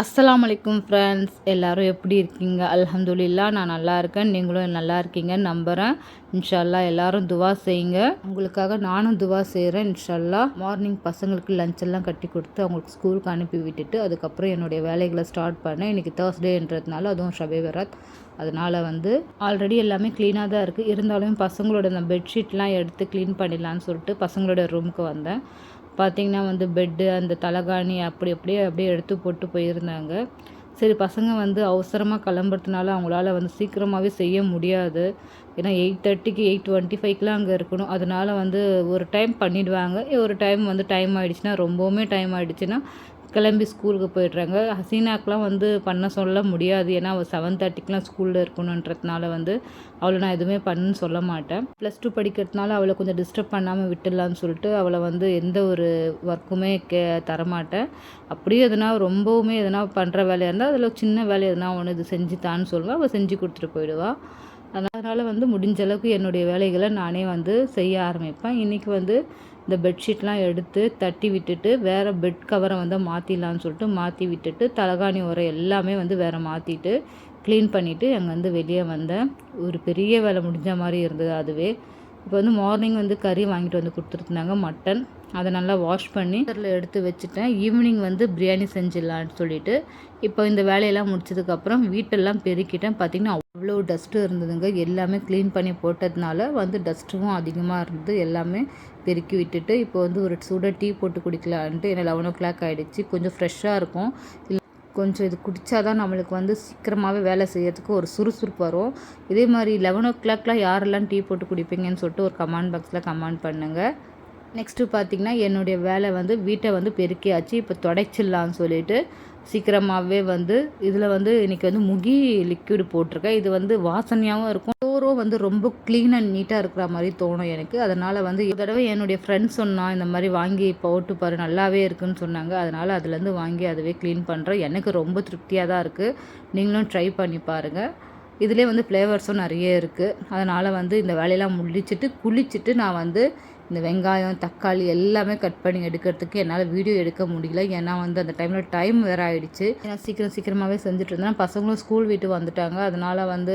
அஸ்ஸலாமு அலைக்கும் ஃப்ரெண்ட்ஸ் எல்லோரும் எப்படி இருக்கீங்க? அலமதுல்லா நான் நல்லா இருக்கேன். நீங்களும் நல்லா இருக்கீங்கன்னு நம்புகிறேன் இன்ஷால்லா எல்லாரும் துவா செய்யுங்க. உங்களுக்காக நானும் துவா செய்கிறேன் இன்ஷால்லா மார்னிங் பசங்களுக்கு லஞ்ச் எல்லாம் கட்டி கொடுத்து அவங்களுக்கு ஸ்கூலுக்கு அனுப்பி விட்டுட்டு அதுக்கப்புறம் என்னுடைய வேலைகளை ஸ்டார்ட் பண்ணேன். இன்றைக்கி தேர்ஸ்டேன்றதுனால அதுவும் ஷபே வராத். அதனால் வந்து ஆல்ரெடி எல்லாமே க்ளீனாக தான் இருக்குது இருந்தாலும் பசங்களோட அந்த பெட்ஷீட்லாம் எடுத்து க்ளீன் பண்ணிடலான்னு சொல்லிட்டு பசங்களோட ரூமுக்கு வந்தேன். பார்த்திங்கன்னா வந்து பெட்டு அந்த தலைகாணி அப்படி அப்படியே அப்படியே எடுத்து போட்டு போயிருந்தாங்க. சரி பசங்க வந்து அவசரமாக கிளம்புறதுனால அவங்களால வந்து சீக்கிரமாகவே செய்ய முடியாது. ஏன்னா எயிட் தேர்ட்டிக்கு எயிட் டுவெண்ட்டி ஃபைவ்க்கெலாம் அங்கே இருக்கணும். அதனால் வந்து ஒரு டைம் பண்ணிவிடுவாங்க ஒரு டைம் வந்து டைம் ஆகிடுச்சுன்னா ரொம்பவுமே டைம் ஆகிடுச்சுன்னா கிளம்பி ஸ்கூலுக்கு போயிடுறாங்க. ஹசீனாக்கெலாம் வந்து பண்ண சொல்ல முடியாது. ஏன்னா அவள் செவன் தேர்ட்டிக்கெலாம் ஸ்கூலில் இருக்கணுன்றதுனால வந்து அவளை நான் எதுவுமே பண்ணுன்னு சொல்ல மாட்டேன். ப்ளஸ் டூ படிக்கிறதுனால அவளை கொஞ்சம் டிஸ்டர்ப் பண்ணாமல் விட்டுடலான்னு சொல்லிட்டு அவளை வந்து எந்த ஒரு ஒர்க்குமே கே தரமாட்டேன். அப்படியே எதனா ரொம்பவுமே எதனா பண்ணுற வேலையாக இருந்தால் அதில் சின்ன வேலை எதனா ஒன்று இது செஞ்சு தான்னு சொல்லுவேன் அவள் செஞ்சு கொடுத்துட்டு போயிடுவாள் அதனால் வந்து முடிஞ்ச அளவுக்கு என்னுடைய வேலைகளை நானே வந்து செய்ய ஆரம்பிப்பேன். இன்றைக்கி வந்து இந்த பெட்ஷீட்லாம் எடுத்து தட்டி விட்டுட்டு வேறு பெட் கவரை வந்து மாற்றிடலான்னு சொல்லிட்டு மாற்றி விட்டுட்டு தலகாணி உரம் எல்லாமே வந்து வேறு மாற்றிட்டு க்ளீன் பண்ணிவிட்டு அங்கேருந்து வெளியே வந்தேன். ஒரு பெரிய வேலை முடிஞ்ச மாதிரி இருந்தது அதுவே. இப்போ வந்து மார்னிங் வந்து கறி வாங்கிட்டு வந்து கொடுத்துருந்தாங்க மட்டன் அதை நல்லா வாஷ் பண்ணி அதில் எடுத்து வச்சுட்டேன். ஈவினிங் வந்து பிரியாணி செஞ்சிடலான்னு சொல்லிட்டு இப்போ இந்த வேலையெல்லாம் முடிச்சதுக்கப்புறம் வீட்டெல்லாம் பெருக்கிட்டேன். பார்த்திங்கன்னா அவ்வளோ டஸ்ட்டு இருந்ததுங்க. எல்லாமே க்ளீன் பண்ணி போட்டதுனால வந்து டஸ்ட்டும் அதிகமாக இருந்தது. எல்லாமே பெருக்கி விட்டுட்டு இப்போ வந்து ஒரு சூடாக டீ போட்டு குடிக்கலான்ட்டு ஏன்னா லெவன் ஓ கிளாக் ஆகிடுச்சு கொஞ்சம் ஃப்ரெஷ்ஷாக இருக்கும். கொஞ்சம் இது குடித்தா தான் நம்மளுக்கு வந்து சீக்கிரமாகவே வேலை செய்யறதுக்கு ஒரு சுறுசுறுப்பு வரும். இதே மாதிரி லெவன் ஓ கிளாக்லாம் யாரெல்லாம் டீ போட்டு குடிப்பீங்கன்னு சொல்லிட்டு ஒரு கமெண்ட் பாக்ஸில் கமெண்ட் பண்ணுங்கள் நெக்ஸ்ட்டு பார்த்திங்கன்னா என்னுடைய வேலை வந்து வீட்டை வந்து பெருக்கியாச்சு. இப்போ தொடச்சிடலான்னு சொல்லிட்டு சீக்கிரமாகவே வந்து இதில் வந்து இன்றைக்கி வந்து முகி லிக்விடு போட்டிருக்கேன். இது வந்து வாசனையாகவும் இருக்கும். டோரும் வந்து ரொம்ப க்ளீன் அண்ட் நீட்டாக இருக்கிற மாதிரி தோணும் எனக்கு. அதனால் வந்து ஒரு தடவை என்னுடைய ஃப்ரெண்ட்ஸ் சொன்னால் இந்த மாதிரி வாங்கி போட்டு பாரு நல்லாவே இருக்குன்னு சொன்னாங்க. அதனால் அதுலேருந்து வாங்கி அதுவே க்ளீன் பண்ணுறேன் எனக்கு ரொம்ப திருப்தியாக தான் இருக்குது நீங்களும் ட்ரை பண்ணி பாருங்கள் இதிலே வந்து ஃப்ளேவர்ஸும் நிறைய இருக்குது அதனால் வந்து இந்த வேலையெல்லாம் முடிச்சுட்டு குளிச்சுட்டு நான் வந்து இந்த வெங்காயம் தக்காளி எல்லாமே கட் பண்ணி எடுக்கிறதுக்கு என்னால் வீடியோ எடுக்க முடியல. ஏன்னா வந்து அந்த டைமில் டைம் வேறு ஆகிடுச்சு ஏன்னா சீக்கிரம் சீக்கிரமாகவே செஞ்சுட்டு இருந்தேன். பசங்களும் ஸ்கூல் வீட்டு வந்துட்டாங்க. அதனால் வந்து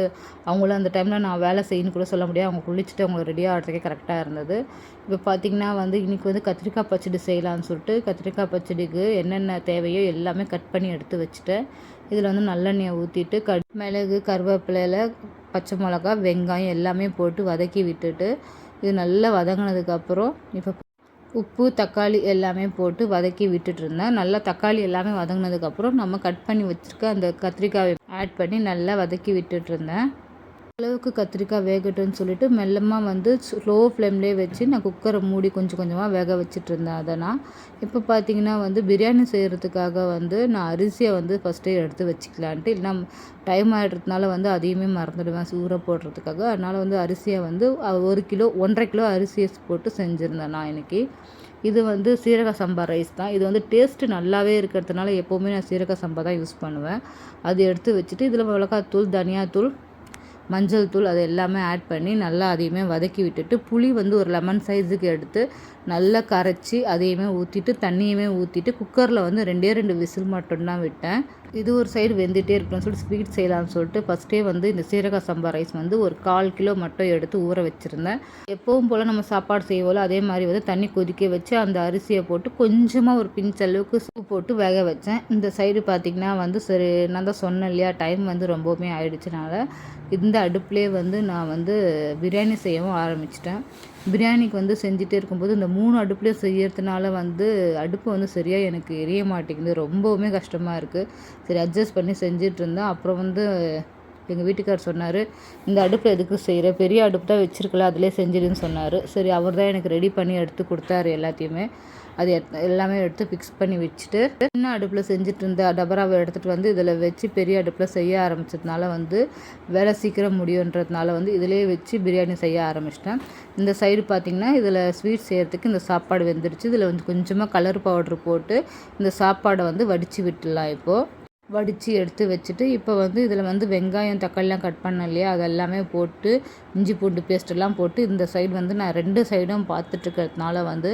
அவங்கள அந்த டைமில் நான் வேலை செய்யணும் கூட சொல்ல முடியாது. அவங்க குளிச்சுட்டு அவங்க ரெடியாக ஆகிறதுக்கே கரெக்டாக இருந்தது. இப்போ பார்த்திங்கன்னா வந்து இன்றைக்கி வந்து கத்திரிக்காய் பச்சடி செய்யலான்னு சொல்லிட்டு கத்திரிக்காய் பச்சடிக்கு என்னென்ன தேவையோ எல்லாமே கட் பண்ணி எடுத்து வச்சுட்டேன். இதில் வந்து நல்லெண்ணெயை ஊற்றிட்டு க மிளகு கருவேப்பிலையில் பச்சை மிளகா வெங்காயம் எல்லாமே போட்டு வதக்கி விட்டுட்டு இது நல்லா வதங்கினதுக்கப்புறம் இப்போ உப்பு தக்காளி எல்லாமே போட்டு வதக்கி விட்டுட்டு இருந்தேன். நல்லா தக்காளி எல்லாமே வதங்கினதுக்கப்புறம் நம்ம கட் பண்ணி வச்சுருக்க அந்த கத்திரிக்காயை ஆட் பண்ணி நல்லா வதக்கி விட்டுட்டு இருந்தேன். அளவுக்கு கத்திரிக்காய் வேகட்டும்னு சொல்லிட்டு மெல்லமாக வந்து ஸ்லோ ஃப்ளேம்லேயே வச்சு நான் குக்கரை மூடி கொஞ்சம் கொஞ்சமாக வேக வச்சுட்டு இருந்தேன். அதை நான் இப்போ பார்த்தீங்கன்னா வந்து பிரியாணி செய்கிறதுக்காக வந்து நான் அரிசியை வந்து ஃபஸ்ட்டே எடுத்து வச்சுக்கலான்ட்டு. இல்லைனா டைம் ஆகிடுறதுனால வந்து அதையுமே மறந்துடுவேன் சூற போடுறதுக்காக. அதனால் வந்து அரிசியை வந்து ஒரு கிலோ ஒன்றரை கிலோ அரிசியை போட்டு செஞ்சுருந்தேன் நான் இன்றைக்கி இது வந்து சீரக சம்பா ரைஸ் தான். இது வந்து டேஸ்ட்டு நல்லாவே இருக்கிறதுனால எப்போவுமே நான் சீரக சம்பா தான் யூஸ் பண்ணுவேன். அது எடுத்து வச்சுட்டு இதில் மிளகாத்தூள் தனியாத்தூள் மஞ்சள் தூள் அது எல்லாமே ஆட் பண்ணி நல்லா அதையுமே வதக்கி விட்டுட்டு புளி வந்து ஒரு லெமன் சைஸுக்கு எடுத்து நல்லா கரைச்சி அதையுமே ஊற்றிட்டு தண்ணியுமே ஊற்றிட்டு குக்கரில் வந்து ரெண்டே ரெண்டு விசில் மட்டும்தான் விட்டேன். இது ஒரு சைடு வெந்துகிட்டே இருக்கணும்னு சொல்லிட்டு ஸ்வீட் செய்யலாம்னு சொல்லிட்டு ஃபஸ்ட்டே வந்து இந்த சீரக சம்பா ரைஸ் வந்து ஒரு கால் கிலோ மட்டும் எடுத்து ஊற வச்சுருந்தேன். எப்பவும் போல் நம்ம சாப்பாடு செய்வோம் அதே மாதிரி வந்து தண்ணி கொதிக்க வச்சு அந்த அரிசியை போட்டு கொஞ்சமாக ஒரு பிஞ்ச் அளவுக்கு சூப் போட்டு வேக வச்சேன். இந்த சைடு பார்த்திங்கன்னா வந்து சரி நான் தான் சொன்னேன் இல்லையா டைம் வந்து ரொம்பவுமே ஆயிடுச்சுனால. இந்த அடுப்புலேயே வந்து நான் வந்து பிரியாணி செய்யவும் ஆரம்பிச்சிட்டேன். பிரியாணிக்கு வந்து செஞ்சுட்டே இருக்கும்போது இந்த மூணு அடுப்புலேயும் செய்யறதுனால வந்து அடுப்பு வந்து சரியாக எனக்கு எரிய மாட்டேங்குது. ரொம்பவுமே கஷ்டமாக இருக்குது சரி அட்ஜஸ்ட் பண்ணி செஞ்சிட்டு இருந்தேன். அப்புறம் வந்து எங்கள் வீட்டுக்கார் சொன்னார் இந்த அடுப்பில் எதுக்கு செய்கிற பெரிய அடுப்பு தான் வச்சுருக்கல அதிலே செஞ்சிடுன்னு சொன்னார். சரி அவர் தான் எனக்கு ரெடி பண்ணி எடுத்து கொடுத்தாரு எல்லாத்தையுமே. அது எல்லாமே எடுத்து ஃபிக்ஸ் பண்ணி வச்சுட்டு சின்ன அடுப்பில் செஞ்சுட்டு இருந்த டபராவை எடுத்துகிட்டு வந்து இதில் வச்சு பெரிய அடுப்பில் செய்ய ஆரம்பிச்சதுனால வந்து வேலை சீக்கிரம் முடியுன்றதுனால வந்து இதிலே வச்சு பிரியாணி செய்ய ஆரம்பிச்சிட்டேன். இந்த சைடு பார்த்திங்கன்னா இதில் ஸ்வீட் செய்கிறதுக்கு இந்த சாப்பாடு வெந்துருச்சு. இதில் வந்து கொஞ்சமாக கலர் பவுட்ரு போட்டு இந்த சாப்பாடை வந்து வடித்து விட்டுடலாம் இப்போது வடித்து எடுத்து வச்சுட்டு இப்போ வந்து இதில் வந்து வெங்காயம் தக்காளிலாம் கட் பண்ண இல்லையா? அதெல்லாமே போட்டு இஞ்சி பூண்டு பேஸ்ட்டெல்லாம் போட்டு இந்த சைடு வந்து நான் ரெண்டு சைடும் பார்த்துட்ருக்கிறதுனால வந்து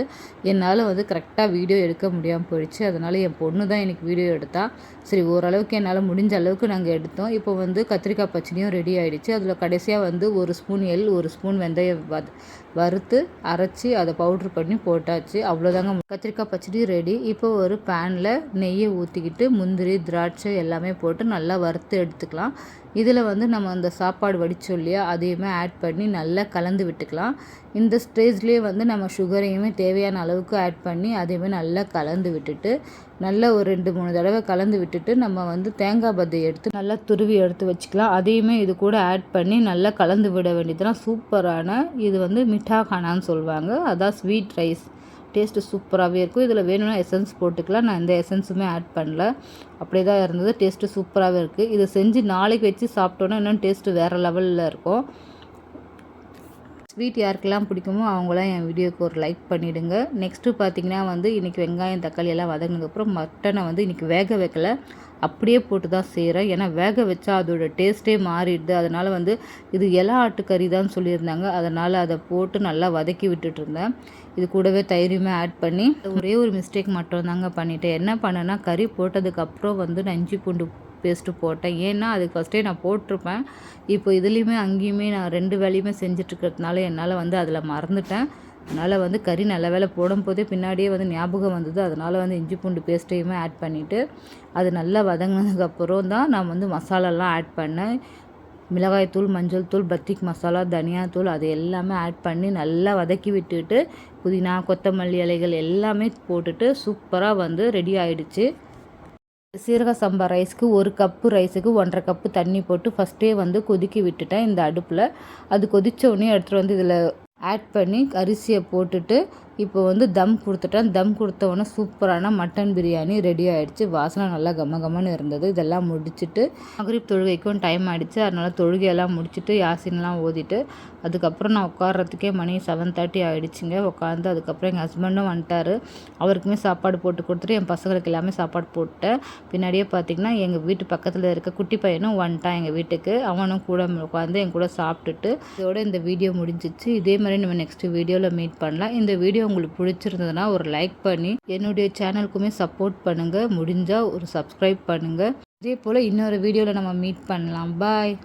என்னால் வந்து கரெக்டாக வீடியோ எடுக்க முடியாமல் போயிடுச்சு. அதனால் என் பொண்ணு தான் எனக்கு வீடியோ எடுத்தா. சரி ஓரளவுக்கு என்னால் முடிஞ்ச அளவுக்கு நாங்கள் எடுத்தோம். இப்போ வந்து கத்திரிக்காய் பச்சடியும் ரெடி ஆகிடுச்சு அதில் கடைசியாக வந்து ஒரு ஸ்பூன் எள் ஒரு ஸ்பூன் வெந்தயம் வறுத்து அரைச்சி அதை பவுட்ரு பண்ணி போட்டாச்சு. அவ்வளோதாங்க கத்திரிக்காய் பச்சடி ரெடி இப்போ ஒரு பேனில் நெய்யை ஊற்றிக்கிட்டு முந்திரி திராட்சை எல்லாமே போட்டு நல்லா வறுத்து எடுத்துக்கலாம். இதில் வந்து நம்ம அந்த சாப்பாடு வடித்தோம் இல்லையா அதையுமே ஆட் பண்ணி நல்லா கலந்து விட்டுக்கலாம். இந்த ஸ்டேஜ்லேயே வந்து நம்ம சுகரையுமே தேவையான அளவுக்கு ஆட் பண்ணி அதையுமே நல்லா கலந்து விட்டுட்டு நல்லா ஒரு ரெண்டு மூணு தடவை கலந்து விட்டுட்டு நம்ம வந்து தேங்காய் பத்தை எடுத்து நல்லா துருவி எடுத்து வச்சுக்கலாம். அதையுமே இது கூட ஆட் பண்ணி நல்லா கலந்து விட வேண்டியதுலாம் சூப்பரான இது வந்து மிட்டா கானான்னு சொல்லுவாங்க. அதான் ஸ்வீட் ரைஸ் டேஸ்ட்டு சூப்பராகவே இருக்கும். இதில் வேணும்னா எசன்ஸ் போட்டுக்கலாம். நான் எந்த எசன்ஸுமே ஆட் பண்ணல. அப்படியே தான் இருந்தது. டேஸ்ட்டு சூப்பராகவே இருக்குது இதை செஞ்சு நாளைக்கு வச்சு சாப்பிட்டோன்னா இன்னும் டேஸ்ட்டு வேறு லெவலில் இருக்கும். ஸ்வீட் யாருக்கெல்லாம் பிடிக்குமோ அவங்களாம் என் வீடியோக்கு ஒரு லைக் பண்ணிவிடுங்க நெக்ஸ்ட்டு பார்த்தீங்கன்னா வந்து இன்றைக்கி வெங்காயம் தக்காளி எல்லாம் வதங்கினதுக்கப்புறம் மட்டனை வந்து இன்றைக்கி வேக வைக்கல. அப்படியே போட்டு தான் செய்கிறேன் ஏன்னா வேக வச்சா அதோட டேஸ்ட்டே மாறிடுது. அதனால் வந்து இது இலை ஆட்டுக்கறி தான் சொல்லியிருந்தாங்க. அதனால் அதை போட்டு நல்லா வதக்கி விட்டுட்டுருந்தேன் இது கூடவே தயிரையுமே ஆட் பண்ணி ஒரே ஒரு மிஸ்டேக் மட்டும் தாங்க பண்ணிவிட்டேன் என்ன பண்ணேன்னா கறி போட்டதுக்கப்புறம் வந்து நான் இஞ்சி பூண்டு பேஸ்ட்டு போட்டேன். ஏன்னா அதுக்கு ஃபஸ்ட்டே நான் போட்டிருப்பேன். இப்போ இதுலேயுமே அங்கேயுமே நான் ரெண்டு வேலையுமே செஞ்சிட்ருக்கிறதுனால என்னால் வந்து அதில் மறந்துட்டேன். அதனால் வந்து கறி நல்ல வேலை போடும்போதே பின்னாடியே வந்து ஞாபகம் வந்தது. அதனால் வந்து இஞ்சி பூண்டு பேஸ்ட்டையுமே ஆட் பண்ணிவிட்டு அது நல்லா வதங்கினதுக்கப்புறம் தான் நான் வந்து மசாலாலாம் ஆட் பண்ணேன். மிளகாய்த்தூள் மஞ்சள் தூள் பத்திக் மசாலா தனியாத்தூள் அது எல்லாமே ஆட் பண்ணி நல்லா வதக்கி விட்டுட்டு புதினா கொத்தமல்லி இலைகள் எல்லாமே போட்டுட்டு சூப்பராக வந்து ரெடி ஆகிடுச்சு சீரக சம்பா ரைஸ்க்கு ஒரு கப்பு ரைஸுக்கு ஒன்றரை கப்பு தண்ணி போட்டு ஃபஸ்ட்டே வந்து கொதிக்க விட்டுட்டேன் இந்த அடுப்பில். அது கொதித்த உடனே எடுத்துகிட்டு வந்து இதில் ஆட் பண்ணி அரிசியை போட்டுட்டு இப்போ வந்து தம் கொடுத்துட்டேன். தம் கொடுத்தவொடனே சூப்பரான மட்டன் பிரியாணி ரெடி ஆகிடுச்சு வாசனை நல்லா கம கமன்னு இருந்தது. இதெல்லாம் முடிச்சுட்டு மகரிப் தொழுகைக்கும் டைம் ஆகிடுச்சு அதனால் தொழுகையெல்லாம் முடிச்சுட்டு யாசின்லாம் ஓதிட்டு அதுக்கப்புறம் நான் உட்காடுறதுக்கே மணி செவன் தேர்ட்டி ஆகிடுச்சிங்க உட்காந்து அதுக்கப்புறம் எங்கள் ஹஸ்பண்டும் வந்துட்டார். அவருக்குமே சாப்பாடு போட்டு கொடுத்துட்டு என் பசங்களுக்கு எல்லாமே சாப்பாடு போட்டேன் பின்னாடியே பார்த்திங்கன்னா எங்கள் வீட்டு பக்கத்தில் இருக்க குட்டி பையனும் வந்துட்டான் எங்கள் வீட்டுக்கு. அவனும் கூட உட்காந்து என் கூட சாப்பிட்டுட்டு இதோட இந்த வீடியோ முடிஞ்சிச்சு. இதே மாதிரி நம்ம நெக்ஸ்ட் வீடியோவில் மீட் பண்ணலாம். இந்த வீடியோ உங்களுக்கு பிடிச்சிருந்ததுன்னா ஒரு லைக் பண்ணி என்னுடைய சேனலுக்குமே சப்போர்ட் பண்ணுங்கள் முடிஞ்சால் ஒரு சப்ஸ்கிரைப் பண்ணுங்கள் இதே போல் இன்னொரு வீடியோவில் நம்ம மீட் பண்ணலாம். பாய்